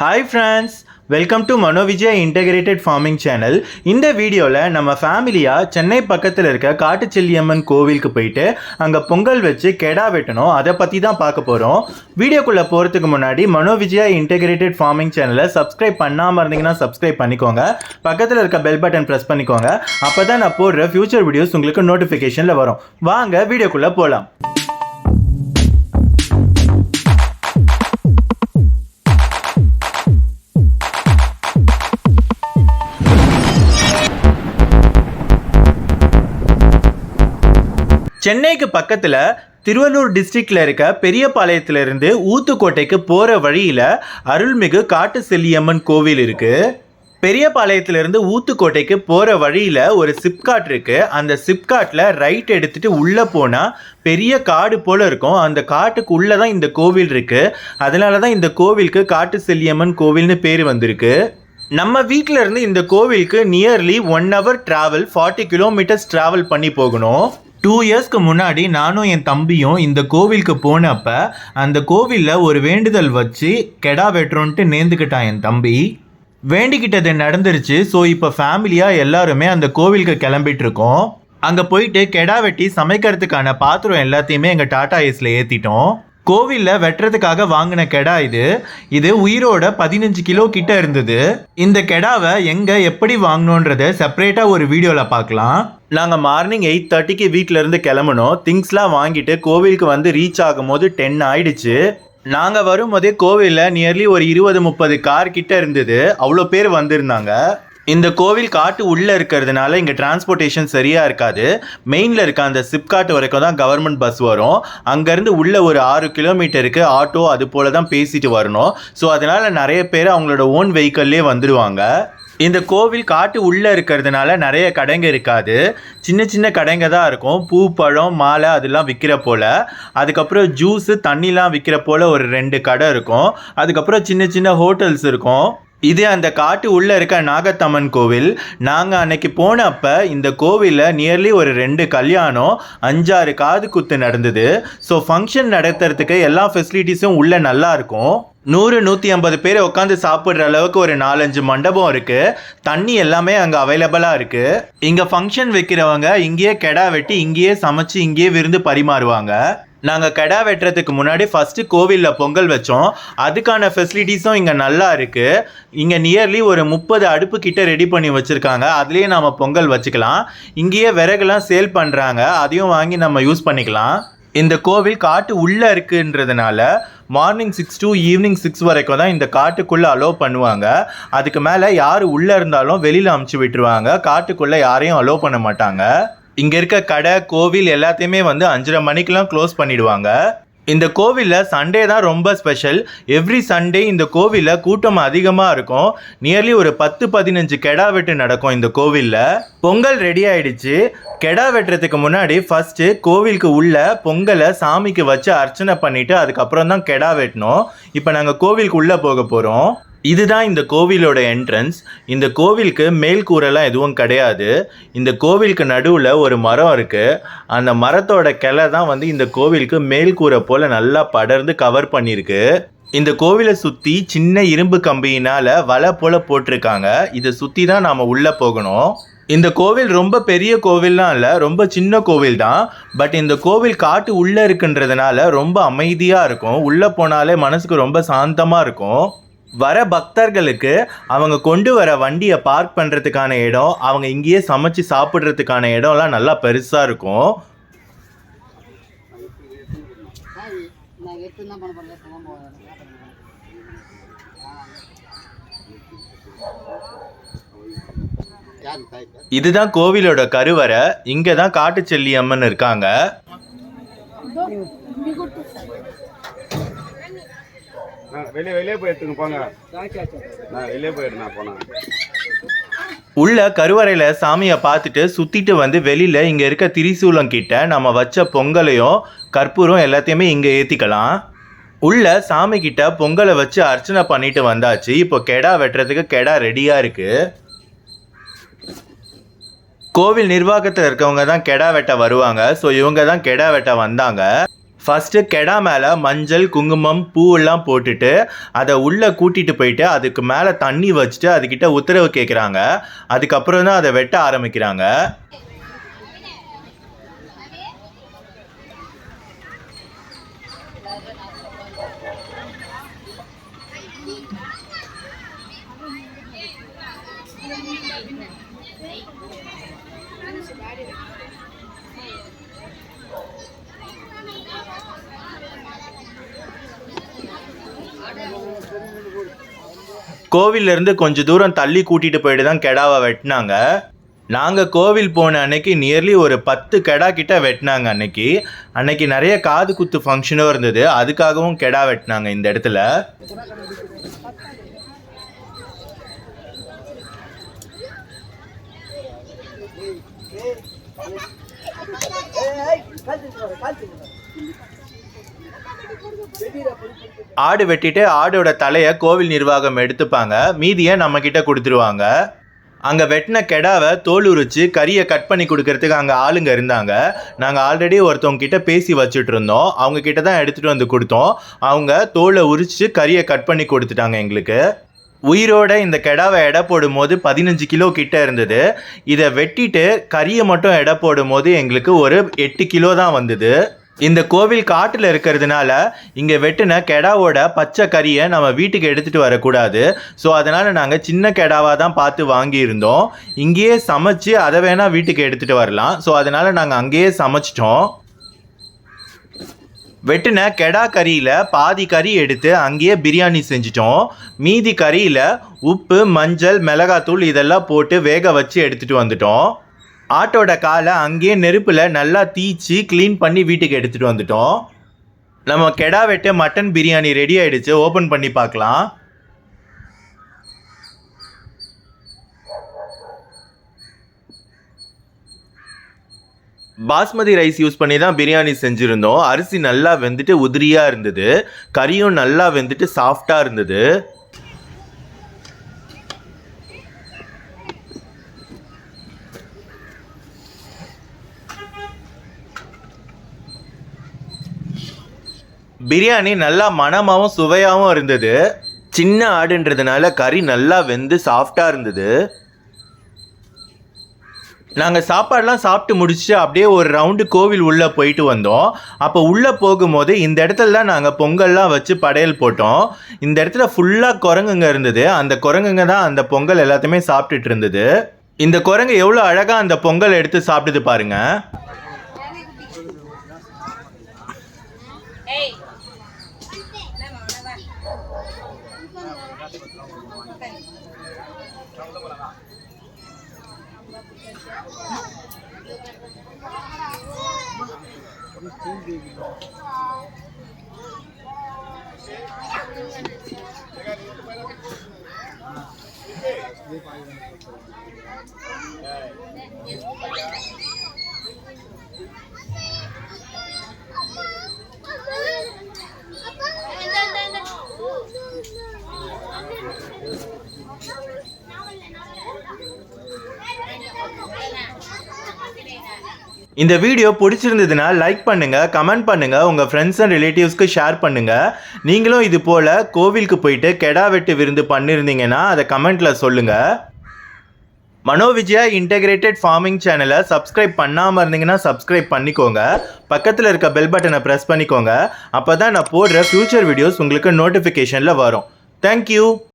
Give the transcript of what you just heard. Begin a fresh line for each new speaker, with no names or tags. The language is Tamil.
Hi friends welcome to Manovijaya integrated farming channel இந்த வீடியோவில் நம்ம ஃபேமிலியாக சென்னை பக்கத்தில் இருக்க காட்டுச்செல்லியம்மன் கோவிலுக்கு போயிட்டு அங்கே பொங்கல் வச்சு கெடா வெட்டணும். அதை பற்றி தான் பார்க்க போகிறோம் வீடியோக்குள்ளே போகிறதுக்கு முன்னாடி மனோவிஜயா இன்டகிரேட்டட் ஃபார்மிங் சேனலை சப்ஸ்கிரைப் பண்ணாமல் இருந்தீங்கன்னா சப்ஸ்கிரைப் பண்ணிக்கோங்க. பக்கத்தில் இருக்க பெல் பட்டன் ப்ரெஸ் பண்ணிக்கோங்க. அப்போ தான் நான் போடுற ஃபியூச்சர் வீடியோஸ் உங்களுக்கு நோட்டிஃபிகேஷனில் வரும். வாங்க வீடியோக்குள்ளே போகலாம் சென்னைக்கு பக்கத்தில் திருவள்ளூர் டிஸ்ட்ரிக்டில் இருக்க பெரியபாளையத்திலிருந்து ஊத்துக்கோட்டைக்கு போகிற வழியில் அருள்மிகு காட்டு செல்லியம்மன் கோவில் இருக்குது பெரியபாளையத்திலிருந்து ஊத்துக்கோட்டைக்கு போகிற வழியில் ஒரு சிப்காட் இருக்குது அந்த சிப்காட்டில் ரைட் எடுத்துகிட்டு உள்ளே போனால் பெரிய காடு போல் இருக்கும். அந்த காட்டுக்கு உள்ளே தான் இந்த கோவில் இருக்குது அதனால தான் இந்த கோவிலுக்கு காட்டு செல்லியம்மன் கோவில்னு பேர் வந்திருக்கு. நம்ம வீட்டிலேருந்து இந்த கோவிலுக்கு nearly one hour travel forty kilometres travel பண்ணி போகணும். டூ இயர்ஸ்க்கு முன்னாடி நானும் என் தம்பியும் இந்த கோவிலுக்கு போனப்ப அந்த கோவிலில் ஒரு வேண்டுதல் வச்சு கெடா வெட்டுறோன்ட்டு நேர்ந்துக்கிட்டான் என் தம்பி. வேண்டிக்கிட்டது நடந்துருச்சு. ஸோ இப்போ ஃபேமிலியாக எல்லாருமே அந்த கோவிலுக்கு கிளம்பிட்டுருக்கோம். அங்கே போயிட்டு கெடா வெட்டி சமைக்கிறதுக்கான பாத்திரம் எல்லாத்தையுமே எங்கள் டாடா ஐஸில் ஏற்றிட்டோம் கோவிலில் வெட்டுறதுக்காக வாங்கின கெடா இது. இது உயிரோட பதினஞ்சு கிலோ கிட்ட இருந்தது. இந்த கெடாவை எங்கே எப்படி வாங்கணுன்றத செப்பரேட்டாக ஒரு வீடியோவில் பார்க்கலாம். நாங்கள் மார்னிங் எயிட் தேர்ட்டிக்கு வீட்டிலேருந்து கிளம்புனோம். திங்ஸ்லாம் வாங்கிட்டு கோவிலுக்கு வந்து ரீச் ஆகும்போது டென் ஆயிடுச்சு. நாங்கள் வரும்போதே கோவிலில் நியர்லி ஒரு இருபது முப்பது கார் கிட்ட இருந்தது. அவ்வளோ பேர் வந்திருந்தாங்க. இந்த கோவில் காட்டு உள்ளே இருக்கிறதுனால இங்கே டிரான்ஸ்போர்ட்டேஷன் சரியாக இருக்காது. மெயினில் இருக்க அந்த சிப்காட் வரைக்கும் தான் கவர்மெண்ட் பஸ் வரும். அங்கேருந்து உள்ள ஒரு ஆறு கிலோமீட்டருக்கு ஆட்டோ அது போல் தான் பேசிட்டு வரணும். ஸோ அதனால் நிறைய பேர் அவங்களோட ஓன் வெஹிக்கல்லே வந்துடுவாங்க இந்த கோவில் காட்டு உள்ளே இருக்கிறதுனால நிறைய கடைங்க இருக்காது. சின்ன சின்ன கடைங்க தான் இருக்கும். பூ பழம் மாலை அதெல்லாம் விற்கிற போல். அதுக்கப்புறம் ஜூஸு தண்ணிலாம் விற்கிற போல் ஒரு ரெண்டு கடை இருக்கும். அதுக்கப்புறம் சின்ன சின்ன ஹோட்டல்ஸ் இருக்கும். இது அந்த காட்டு உள்ளே இருக்க நாகத்தம்மன் கோவில். நாங்கள் அன்னைக்கு போனப்ப இந்த கோவிலில் நியர்லி ஒரு ரெண்டு கல்யாணம் அஞ்சாறு காது குத்து நடந்தது. ஸோ ஃபங்க்ஷன் நடத்துறதுக்கு எல்லா ஃபெசிலிட்டிஸும் உள்ளே நல்லா இருக்கும். நூறு நூற்றி ஐம்பது பேர் உட்காந்து சாப்பிட்ற அளவுக்கு ஒரு நாலஞ்சு மண்டபம் இருக்குது தண்ணி எல்லாமே அங்கே அவைலபிளாக இருக்குது இங்கே ஃபங்க்ஷன் வைக்கிறவங்க இங்கேயே கெடா வெட்டி இங்கேயே சமைச்சு இங்கேயே விருந்து பரிமாறுவாங்க. நாங்கள் கெடா வெட்டுறதுக்கு முன்னாடி ஃபஸ்ட்டு கோவிலில் பொங்கல் வச்சோம். அதுக்கான ஃபெசிலிட்டிஸும் இங்கே நல்லா இருக்குது இங்கே நியர்லி ஒரு முப்பது அடுப்பு கிட்ட ரெடி பண்ணி வச்சுருக்காங்க. அதுலேயே நம்ம பொங்கல் வச்சுக்கலாம். இங்கேயே விறகுலாம் சேல் பண்ணுறாங்க அதையும் வாங்கி நம்ம யூஸ் பண்ணிக்கலாம். இந்த கோவில் காட்டு உள்ளே இருக்குன்றதுனால morning six to evening six வரைக்கும் தான் இந்த காட்டுக்குள்ளே அலோவ் பண்ணுவாங்க. அதுக்கு மேலே யார் உள்ளே இருந்தாலும் வெளியில் அமுச்சு விட்டுருவாங்க. காட்டுக்குள்ளே யாரையும் அலோவ் பண்ண மாட்டாங்க. இங்கே இருக்க கடை கோவில் எல்லாத்தையுமே வந்து அஞ்சரை மணிக்கெலாம் க்ளோஸ் பண்ணிடுவாங்க. இந்த கோவிலில் சண்டே தான் ரொம்ப ஸ்பெஷல் எவ்ரி சண்டே இந்த கோவிலில் கூட்டம் அதிகமாக இருக்கும். நியர்லி ஒரு பத்து பதினஞ்சு கெடா வெட்டு நடக்கும் இந்த கோவிலில். பொங்கல் ரெடி ஆயிடுச்சு. கெடா வெட்டுறதுக்கு முன்னாடி ஃபஸ்ட்டு கோவிலுக்கு உள்ள பொங்கலை சாமிக்கு வச்சு அர்ச்சனை பண்ணிவிட்டு அதுக்கப்புறம் தான் கெடா வெட்டணும். இப்போ நாங்கள் கோவிலுக்கு உள்ளே போக போகிறோம் இதுதான் இந்த கோவிலோட என்ட்ரன்ஸ் இந்த கோவிலுக்கு மேல் கூரைலாம் எதுவும் கிடையாது. இந்த கோவிலுக்கு நடுவில் ஒரு மரம் இருக்குது அந்த மரத்தோட கிளை தான் வந்து இந்த கோவிலுக்கு மேல் கூரை போல் நல்லா படர்ந்து கவர் பண்ணியிருக்கு. இந்த கோவிலை சுற்றி சின்ன இரும்பு கம்பியினால் வலை போல் போட்டிருக்காங்க. இதை சுற்றி தான் நாம் உள்ளே போகணும். இந்த கோவில் ரொம்ப பெரிய கோவில்லாம் இல்லை ரொம்ப சின்ன கோவில் தான். பட் இந்த கோவில் காட்டு உள்ளே இருக்குன்றதுனால ரொம்ப அமைதியாக இருக்கும். உள்ளே போனாலே மனசுக்கு ரொம்ப சாந்தமாக இருக்கும். வர பக்தர்களுக்கு அவங்க கொண்டு வர வண்டியை பார்க் பண்ணுறதுக்கான இடம் அவங்க இங்கேயே சமைச்சு சாப்பிட்றதுக்கான இடம்லாம் நல்லா பெருசாக இருக்கும். இதுதான் கோவிலோட கருவறை. இங்கே தான் காட்டுச்செல்லி அம்மன் இருக்காங்க
வெளியே வெளியே போய் எடுத்துங்க போங்க. நான் வெளியே போயிடு போனேன்.
உள்ள கருவறையில் சாமியை பார்த்துட்டு சுற்றிட்டு வந்து வெளியில் இங்கே இருக்க திரிசூலம் கிட்ட நம்ம வச்ச பொங்கலையும் கற்பூரம் எல்லாத்தையுமே இங்கே ஏற்றிக்கலாம் உள்ள சாமி கிட்ட பொங்கலை வச்சு அர்ச்சனை பண்ணிட்டு வந்தாச்சு. இப்போ கெடா வெட்டுறதுக்கு கெடா ரெடியாக இருக்குது கோவில் நிர்வாகத்தில் இருக்கவங்க தான் கெடா வெட்ட வருவாங்க. ஸோ இவங்க தான் கெடா வெட்ட வந்தாங்க. ஃபஸ்ட்டு கெடா மேலே மஞ்சள் குங்குமம் பூவெல்லாம் போட்டுட்டு அதை உள்ளே கூட்டிகிட்டு போயிட்டு அதுக்கு மேலே தண்ணி வச்சுட்டு அதுக்கிட்ட உத்தரவு கேட்குறாங்க அதுக்கப்புறம் தான் அதை வெட்ட ஆரம்பிக்கிறாங்க. கோவில்ல இருந்து கொஞ்சம் தூரம் தள்ளி கூட்டிட்டு போயிட்டு தான் கெடாவை வெட்டினாங்க நாங்கள் கோவில் போன அன்னைக்கு நியர்லி ஒரு பத்து கெடா கிட்ட வெட்டினாங்க அன்னைக்கு அன்னைக்கு நிறைய காது குத்து ஃபங்க்ஷனும் இருந்தது அதுக்காகவும் கெடா வெட்டினாங்க இந்த இடத்துல ஆடு வெட்டிட்டு ஆடோட தலையை கோவில் நிர்வாகம் எடுத்துப்பாங்க. மீதியை நம்ம கிட்ட கொடுத்துருவாங்க. அங்கே வெட்டின கெடாவை தோல் உரிச்சு கறியை கட் பண்ணி கொடுக்கறதுக்கு அங்கே ஆளுங்க இருந்தாங்க. நாங்கள் ஆல்ரெடி ஒருத்தவங்க கிட்ட பேசி வச்சுட்டு இருந்தோம் அவங்க கிட்ட தான் எடுத்துகிட்டு வந்து கொடுத்தோம். அவங்க தோலை உரிச்சு கறியை கட் பண்ணி கொடுத்துட்டாங்க எங்களுக்கு. உயிரோட இந்த கெடாவை எடை போடும்போது பதினஞ்சு கிலோ கிட்ட இருந்தது. இதை வெட்டிட்டு கறியை மட்டும் எடை போடும்போது எங்களுக்கு ஒரு எட்டு கிலோ தான் வந்தது. இந்த கோவில் காட்டில் இருக்கிறதுனால இங்கே வெட்டின கெடாவோட பச்சை கறியை நம்ம வீட்டுக்கு எடுத்துகிட்டு வரக்கூடாது. ஸோ அதனால் நாங்கள் சின்ன கெடாவாக தான் பார்த்து வாங்கியிருந்தோம். இங்கேயே சமைச்சு அதை வேணால் வீட்டுக்கு எடுத்துகிட்டு வரலாம். ஸோ அதனால் நாங்கள் அங்கேயே சமைச்சிட்டோம். வெட்டின கெடா கறியில் பாதி கறி எடுத்து அங்கேயே பிரியாணி செஞ்சிட்டோம். மீதி கறியில் உப்பு மஞ்சள் மிளகாத்தூள் இதெல்லாம் போட்டு வேக வச்சு எடுத்துகிட்டு வந்துட்டோம். ஆட்டோட காலை அங்கேயே நெருப்பில் நல்லா தீச்சு க்ளீன் பண்ணி வீட்டுக்கு எடுத்துகிட்டு வந்துட்டோம். நம்ம கெடா வெட்டு மட்டன் பிரியாணி ரெடி ஆகிடுச்சு ஓப்பன் பண்ணி பார்க்கலாம். பாஸ்மதி ரைஸ் யூஸ் பண்ணி தான் பிரியாணி செஞ்சுருந்தோம். அரிசி நல்லா வெந்துட்டு உதிரியாக இருந்தது. கறியும் நல்லா வெந்துட்டு சாஃப்டாக இருந்தது. பிரியாணி நல்லா மணமாகவும் சுவையாகவும் இருந்தது. சின்ன ஆடுன்றதுனால கறி நல்லா வெந்து சாஃப்டாக இருந்தது. நாங்கள் சாப்பாடெலாம் சாப்பிட்டு முடிச்சுட்டு அப்படியே ஒரு ரவுண்டு கோவில் உள்ளே போயிட்டு வந்தோம். அப்போ உள்ளே போகும்போது இந்த இடத்துல தான் நாங்கள் பொங்கல்லாம் வச்சு படையல் போட்டோம். இந்த இடத்துல ஃபுல்லாக குரங்குங்க இருந்தது. அந்த குரங்குங்க தான் அந்த பொங்கல் எல்லாத்தையுமே சாப்பிட்டுட்டு இருந்தது. இந்த குரங்கு எவ்வளோ அழகாக அந்த பொங்கல் எடுத்து சாப்பிட்டுது Hey. Hey. இந்த வீடியோ பிடிச்சிருந்ததுன்னா லைக் பண்ணுங்க கமெண்ட் பண்ணுங்க உங்க ஃப்ரெண்ட்ஸ் அண்ட் ரிலேட்டிவ்ஸ்க்கு ஷேர் பண்ணுங்க. நீங்களும் இது போல கோவிலுக்கு போயிட்டு கெடா வெட்டு விருந்து பண்ணியிருந்தீங்கன்னா அதை கமெண்ட்ல சொல்லுங்க. மனோவிஜயா இன்டெகிரேட்டட் ஃபார்மிங் சேனலை சப்ஸ்கிரைப் பண்ணாமல் இருந்தீங்கன்னா சப்ஸ்கிரைப் பண்ணிக்கோங்க. பக்கத்தில் இருக்க பெல் பட்டனை ப்ரெஸ் பண்ணிக்கோங்க. அப்போ தான் நான் போடுற ஃப்யூச்சர் வீடியோஸ் உங்களுக்கு நோட்டிஃபிகேஷனில் வரும். தேங்க்யூ